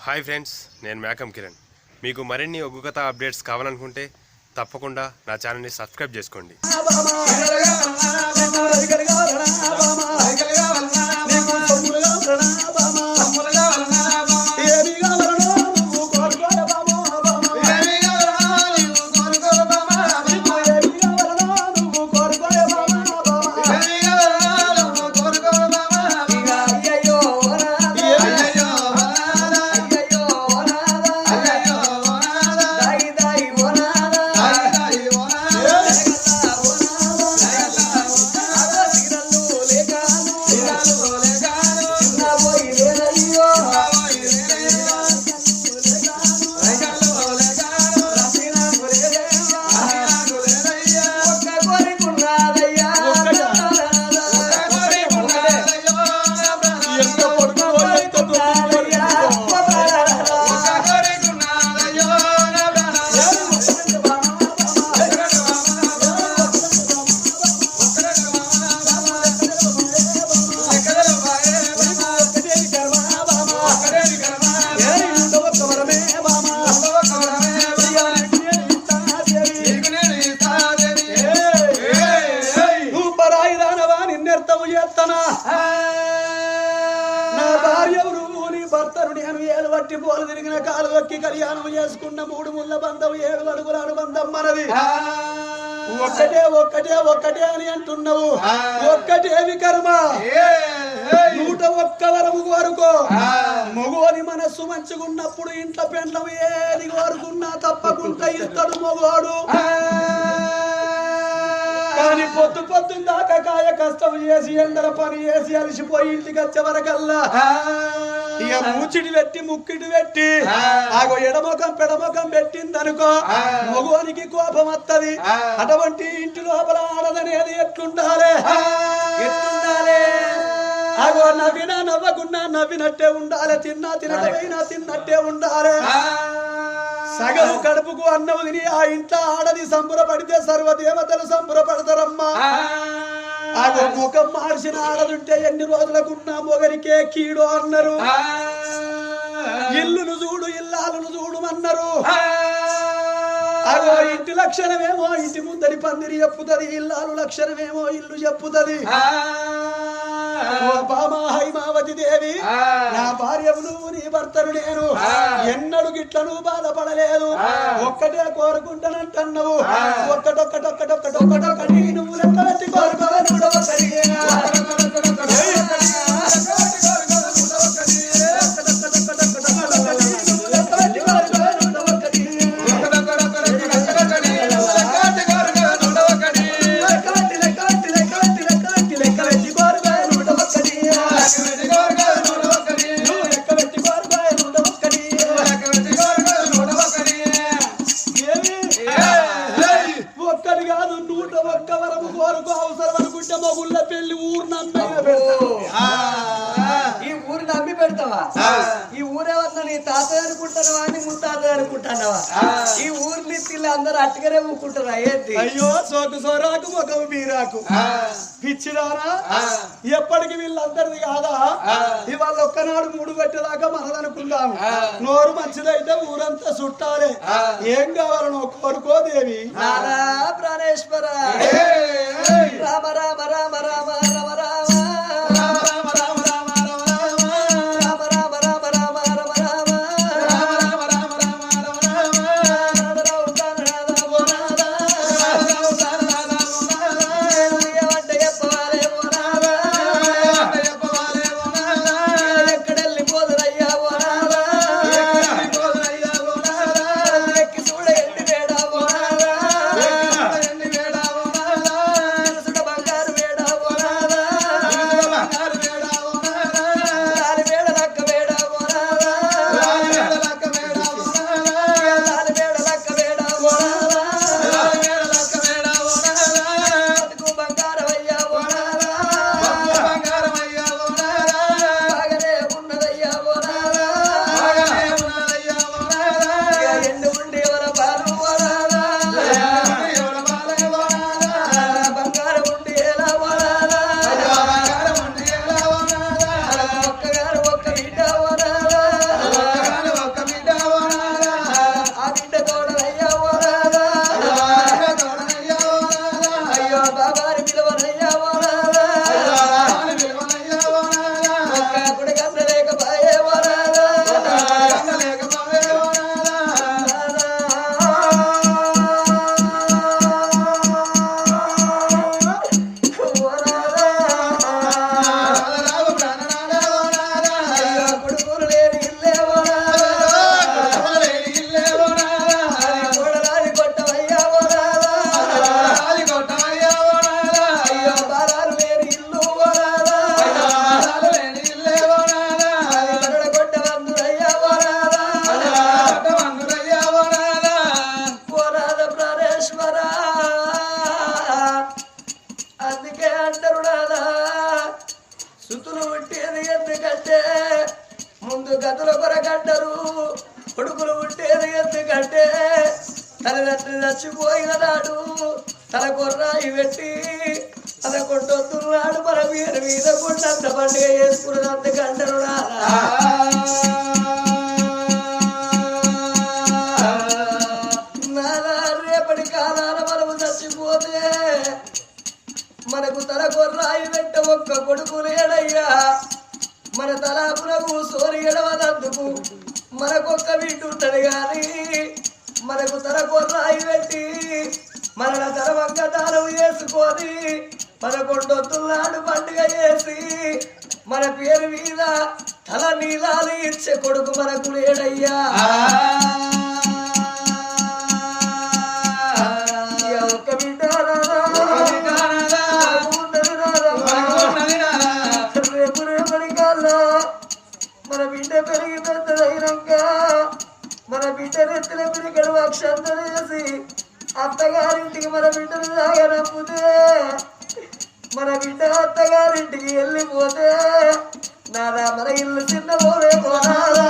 Hi friends నేను మేకం కిరణ్ మీకు మరిన్ని ఒగ్గు కథ అప్డేట్స్ కావాలనుకుంటే తప్పకుండా నా ఛానల్ని సబ్స్క్రైబ్ చేసుకోండి పట్టి పోలు తిరిగిన కాలు వక్కి కళ్యాణం చేసుకున్న మూడు ముళ్ళ బంధం ఏడు అడుగుల అనుబంధం మనది. ఒక్కటే ఒక్కటే ఒక్కటే అని అంటున్నావు. ఒక్కటేవి కర్మ నూట ఒక్క వరము కోరుకో. మగోని మనస్సు మంచిగున్నప్పుడు ఇంట్లో పెండ్లం ఏది కోరుకున్నా తప్పకుండా ఇస్తాడు మగోడు. కానీ పొద్దు పొద్దున్న దాకా కాయ కష్టం చేసి ఎండల పని చేసి అలసిపోయి ఇంటికి వచ్చే వరకల్లా. ఇక మూచిడి పెట్టి ముక్కిడి పెట్టి ఆగో ఎడముఖం పెడముఖం పెట్టిందనుకో మగోనికి కోపం వత్తది. అటువంటి ఇంటి లోపల ఆడదనేది ఎట్లుండాలి? ఎట్లుండాలి? ఆగో నవ్వినా నవ్వకున్నా నవ్వినట్టే ఉండాలి. తిన్నా తినకపోయినా తిన్నట్టే ఉండాలి. సగం కడుపుకు అన్నం తిని ఆ ఇంట్లో ఆడది సంబరపడితే సర్వదేవతలు సంబరపడతారమ్మా. ఆగో ముఖం మార్చిన ఆడదుంటే ఎన్ని రోజులకున్నా మొగరికే కీడు అన్నారు. ఇల్లును చూడు ఇల్లాలను చూడమన్నారు అగో ఇంటి లక్షణమేమో ఇంటి ముందరి పందిరి చెప్పుతుంది ఇల్లాలు లక్షణమేమో ఇల్లు చెప్పుతుంది. హైమావతి దేవి నా భార్యవు నువ్వు నీ భర్తను నేను ఎన్నడు గిట్ల నువ్వు బాధపడలేదు ఒక్కటే కోరుకుంటానంటున్నావు. ఒక్కటొక్కటొక్కటొక్కటొక్కటొక్కటి నువ్వు లెక్క పెట్టి కోరుకోవాలి అట్టుగానే ఊకుంటారా? ఏంటి అయ్యో సోకు సోరాకు ముఖము మీరాకు. పిచ్చిదారా ఎప్పటికి వీళ్ళందరిది కాదా? ఇవాళ ఒక్కనాడు మూడు పెట్టేదాకా మనదనుకుందాం. నోరు మంచిదైతే ఊరంతా చుట్టాలే. ఏం కావాలనో కోరుకో దేవి. నారా రాయి వెంట ఒక్క కొడుకు లేడయ్యా మన తలాపులకు సోరి ఎడవదందుకు మనకొక్క బిడ్డ కానీ మనకు తల రాయి పెట్టి మన తల దానం చేసుకొని మన కొండొత్తున్నాడు పండుగ చేసి మన పేరు మీద తల నీలాలు ఇచ్చే కొడుకు మనకు లేడయ్యా. మన బిడ్డ నెత్తిన పిరికడు అక్షంతలు వేసి అత్తగారింటికి మన బిడ్డను సాగనప్పుతే మన బిడ్డ అత్తగారింటికి వెళ్ళిపోతే నాదా మన ఇల్లు చిన్న పోలే పోనాదా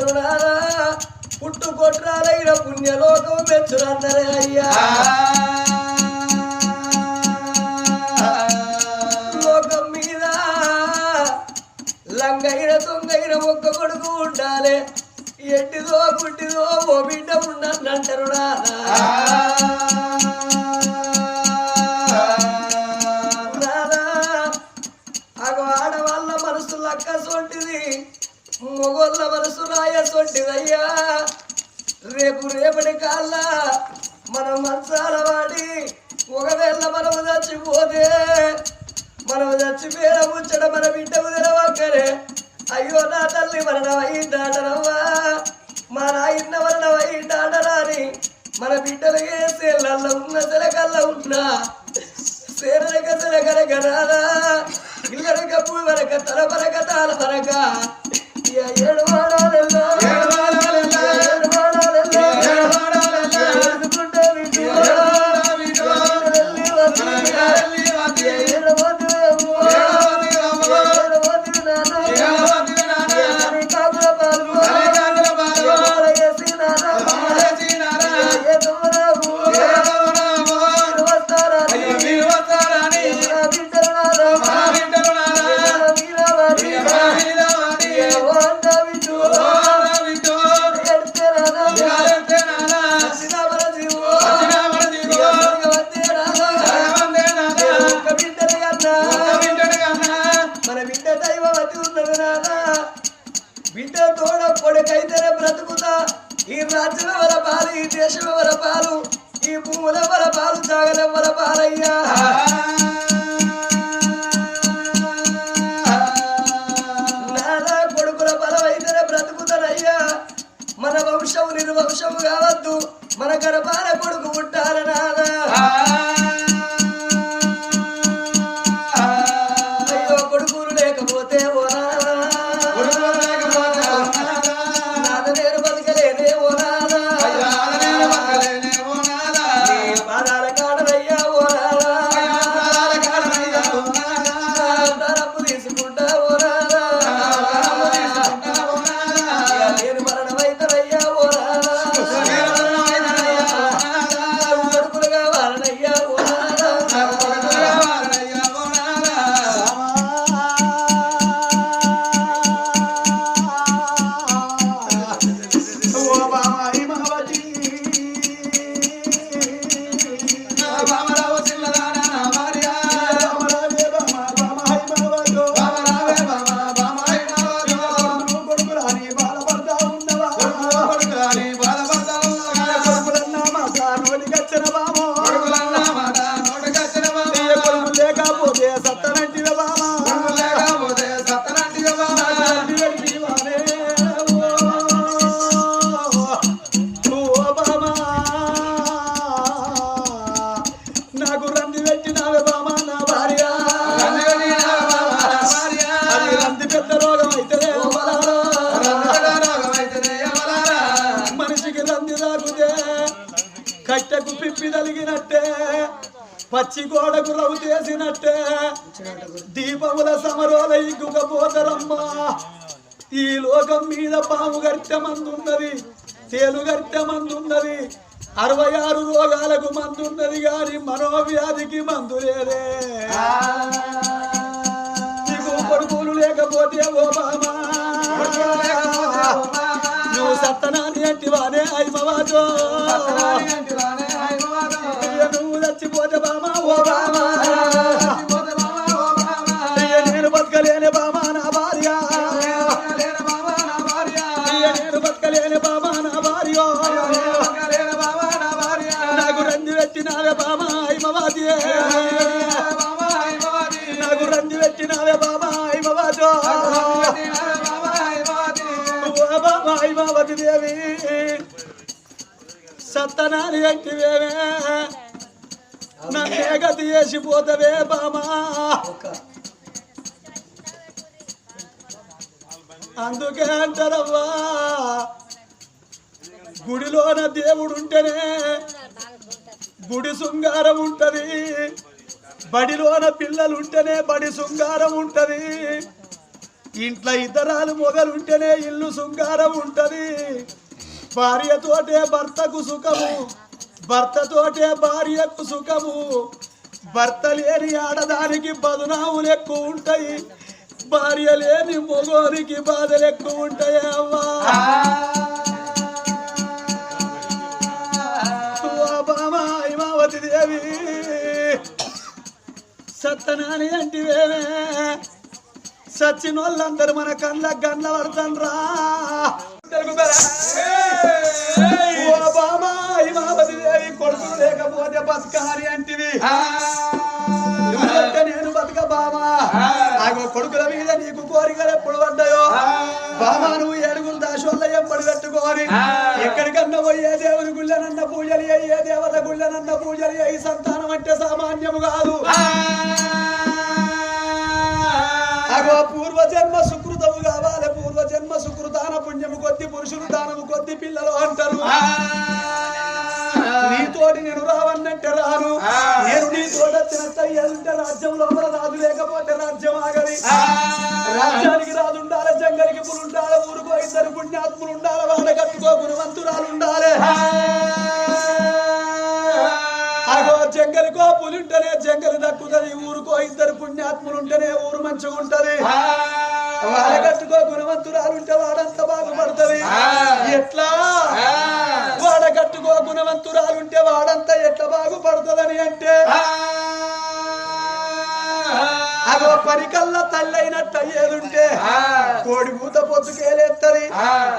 కొట్రాలంటారు నారా పుట్టు కొట్రాలైన పుణ్యలోకం మెచ్చురన్నరే అయ్యా. లోకం మీద లంగైన తొంగైన ఒక్క కొడుకు ఉండాలి. ఎట్టిదో పుట్టిదో ఓ బిడ్డ ఉండనంటారు మొగోళ్ళ మనసు రాయ రేపు రేపటి కాల్లా మనం మంచాల వాడి ఒకవేళ మనము చచ్చిపోతే మనము చచ్చిపోయిన ముచ్చట మన బిడ్డకు తెలవక్కరే అయ్యో నా తల్లి మరణం అయిందాటనవ్వా. మా నాయన్న మరణం అయిందాటరాని మన బిడ్డలు ఏసేళ్ళ ఉన్న సెలకల్లో ఉన్నా. సేరక సెలకనక రాదా. ఇల్లనక పువ్వు వరక తల పరక తాల పరక ఏడు పచ్చి గోడకు రవ్వు చేసినట్టే. దీపముల సమరోల ఇగ్గుకపోతరమ్మా ఈ లోకం మీద పాము గట్టె మందున్నది తేలు గట్టె మందున్నది అరవై ఆరు రోగాలకు మందున్నది గాని మనోవ్యాధికి మందు లేదే. నీకు కొడుకులు లేకపోతే ఓ బామా నువ్వు సత్తనాని అంటివానే అయ్యవాజో నువ్వు ఓ బామా దేవి సత్తనాని అంటివేమే. నన్నే గతి చేసిపోతవే బామా. అందుకే అంటారవ్వా గుడిలోన దేవుడు ఉంటేనే గుడి శృంగారం ఉంటది. బడిలోన పిల్లలు ఉంటేనే బడి శృంగారం ఉంటది. ఇంట్లో ఇతరాలు మొగలుంటేనే ఇల్లు శృంగారం ఉంటది. భార్యతోటే భర్తకు సుఖము భర్తతోటే భార్యకు సుఖము. భర్త లేని ఆడదానికి బదునాములు ఎక్కువ ఉంటాయి. భార్య లేని మొగోనికి బాధలు ఎక్కువ ఉంటాయి అమ్మా. ఓ హిమావతి దేవి సత్తనాని అంటివేమే. సచ్చినోళ్ళందరూ మన కళ్ళ గండ్ల పడతాన్రా. కొడుకులు లేకపోతే బతకాలి అంటివి. నేను బతక బామా నాకు కొడుకుల మీద నీకు కోరికలు ఎప్పుడు పడ్డాయో? బామా నువ్వు ఏడుగురు దాశోళ్ళ ఎప్పుడు పెట్టుకోని ఎక్కడికన్నా పోయే దేవుని గుళ్ళనన్న పూజలు ఏ దేవత గుళ్ళనన్న పూజలు ఈ సంతానం అంటే సామాన్యము కాదు. పూర్వజన్మ సుకృతము కావాలి. పూర్వజన్మ సుకృతాన పుణ్యము కొద్ది పురుషులు దానము కొద్ది పిల్లలు అంటారు. నీతోటి నేను రావన్నంటే రాను. నేను నీతోటి వచ్చినట్టు రాజ్యం లోపల రాజు లేకపోతే రాజ్యం ఆగది. రాజ్యానికి రాజు ఉండాలి జంగలికి పులు ఉండాలి ఊరుకో ఇద్దరు పుణ్యాత్ములు ఉండాలి వాడ కట్టుకో గుణవంతురాలు ఉండాలి. జంగలికో పులుంటేనే జంగలి దక్కుతుంది. ఊరుకో ఇద్దరు పుణ్యాత్ములు ఉంటేనే ఊరు మంచిగా ఉంటది. వాళ్ళ కట్టుకో గుణవంతురాలు ఉంటే వాడంతా బాగుపడుతుంది. ఎట్లా? వాడ కట్టుకో గుణవంతురాలు ఉంటే వాడంతా ఎట్లా బాగుపడుతుందని అంటే అగో పనికల్లా తల్లైనట్టు అయ్యేదుంటే కోడి కూత పొద్దుకేలేత్తది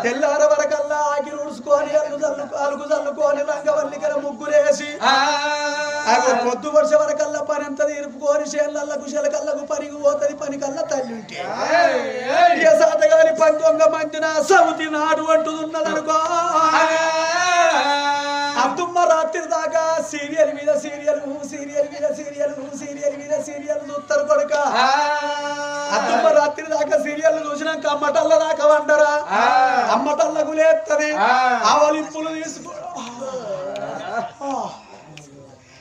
తెల్లార వరకల్లా ఆకి ఊడ్చుకొని అల్లు చల్లు అలుగు చల్లుకొని రంగవల్లికల ముగ్గులేసి అగో పొద్దు వర్ష వరకల్లా పని అంతా తీర్పుకొని చేళ్ళకు శెలకల్లకు పనికి పోతది పని కల్లా తల్లి ఉంటే ఏ సాతగాని పని దొంగ మంచిన సౌతి నాడు అంటున్నదనుకో అద్దుమ్మ రాత్రి సీరియల్ మీద సీరియల్ సీరియల్ మీద సీరియల్ సీరియల్ మీద సీరియల్ చూస్తారు కొడుక. అద్దుమ్మ రాత్రి దాకా సీరియల్ చూసినాక అమ్మటల్ల దాకా వండరా? అమ్మటల్లకు లేత్తది ఆవలింపులు తీసుకో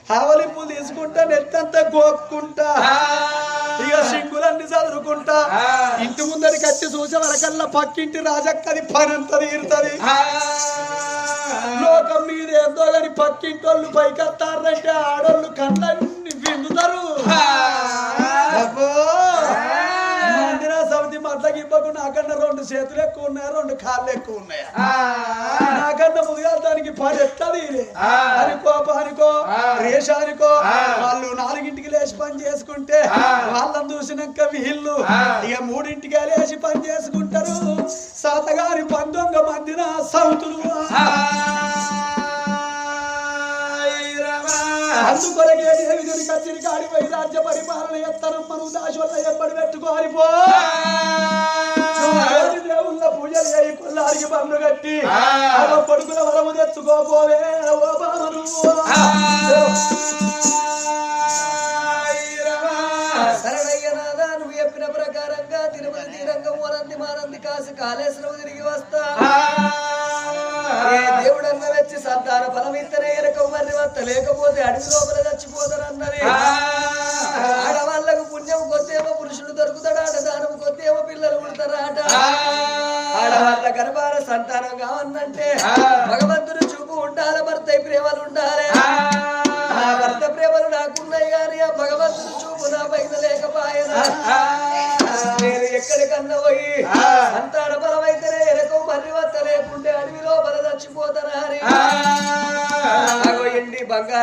ఆవలింపులు తీసుకుంటా నెత్తంతా గోక్కుంటా ఇక సింగులన్నీ చదువుకుంటా ఇంటి ముందరికి వచ్చి చూసే వరకల్లా పక్కింటి రాజక్కది పని అంత తీరుతుంది లోకం మీద ఏందో గాని పక్కింటోళ్ళు పైకెత్తారంటే ఆడోళ్ళు కళ్ళన్ని విందుతారు. అబ్బో! మందిరా సమితి మట్లకి ఇవ్వకు నాకన్నా రెండు చేతులు ఎక్కువ ఉన్నాయా? రెండు కాళ్ళు ఎక్కువ ఉన్నాయా? నాకన్నా ముందుగా దానికి పని ఎత్తది అనుకో పనుకో రేషానికో వాళ్ళు నాలుగింటికి లేచి పని చేసుకుంటే వాళ్ళని చూసినాక వీళ్ళు ఇక మూడింటికి లేచి పని చేసుకుంటారు. సాతగారి పంతొంగ మందిన సౌతులు. అందుకొరకే దేవిని కచ్చిరి కాడి పోయి రాజ్య పరిపాలన ఎత్తరం. మనం దాశోళ్ళ ఎప్పటి పెట్టుకోని పో. కోటి దేవుళ్ళ పూజలు చేయి కొల్లారికి పన్ను కట్టి. కొడుకుల వరము తెచ్చుకోపోవే ఓ నువ్వు చెప్పిన ప్రకారంగా తిరుపతి తీరంగం వరంది మానంది కాసి కాళేశ్వరం తిరిగి వస్తా. సంతాన ఫలం ఇస్తనే ఎరకవ్వ వత్త. లేకపోతే అడవి లోపల చచ్చిపోతారన్నది ఆడవాళ్ళకు పుణ్యం కొద్దేమో పురుషుడు దొరుకుతాడాట దానము కొద్దేమో పిల్లలు పుడతారాట ఆడవాళ్ళ గర్భాల సంతానం కావన్నంటే భగవంతుడు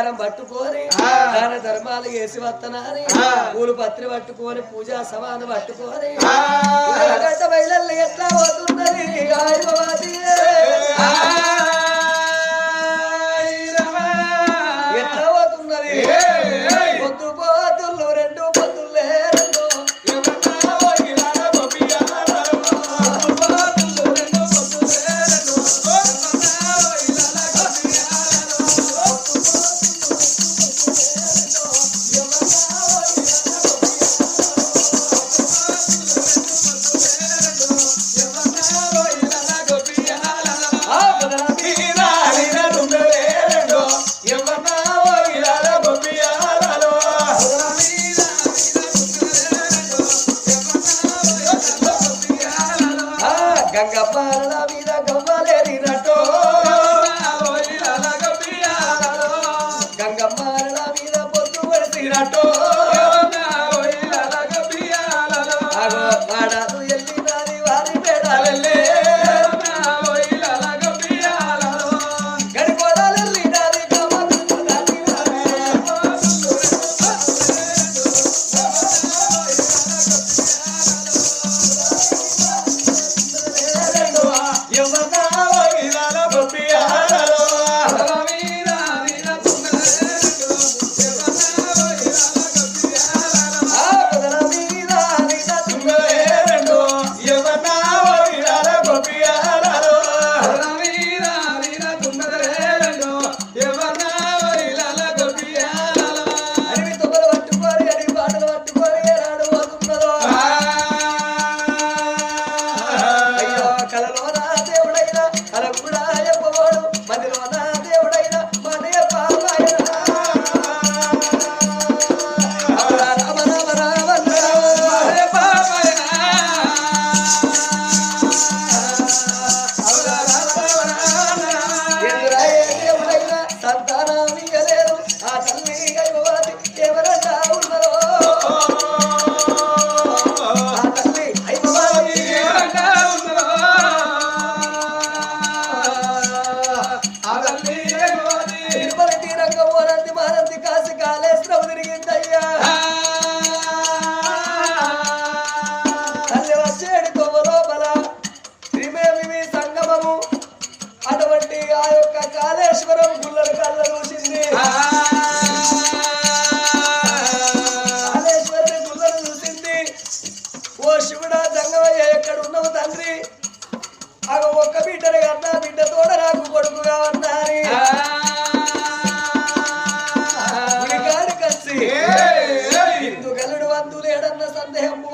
బంగారం పట్టుకొని దాన ధర్మాలు వేసి వత్తనాని పూలు పత్రి పట్టుకొని పూజా సమాధి పట్టుకొని. ఎట్లా పోతున్నది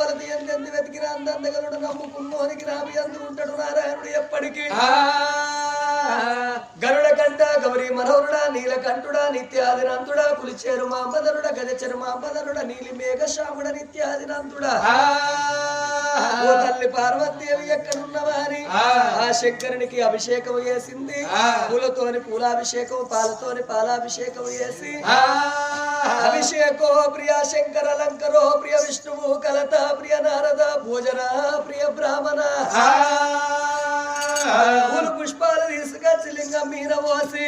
సందేహం వలది ఎందెందు వెతికిన అందందగలుడు నమ్ముకున్నోనికి నాభి అందుకుంటాడు నారాయణుడు ఎప్పటికీ. గరుడ కంట గౌరీ మనోరుడా నీలకంఠుడా నిత్యాదినంతుడా కులిచేరు మాంబదరుడ గజచెరు మాంబదరుడ నీలి మేఘశ్యాముడ నిత్యాదినంతుడా ఓ తల్లి పార్వతీదేవి ఎక్కడున్నవారి? ఆ. శంకరునికి అభిషేకం చేసింది. పూలతోని పూలాభిషేకం పాలతోని పాలాభిషేకం చేసి అభిషేకో ప్రియ శంకర లంకరో ప్రియ విష్ణువు కలత ప్రియ నారద భోజన ప్రియ బ్రాహ్మణ. పూలు పుష్పాలు తీసుకొచ్చి లింగం మీద పోసి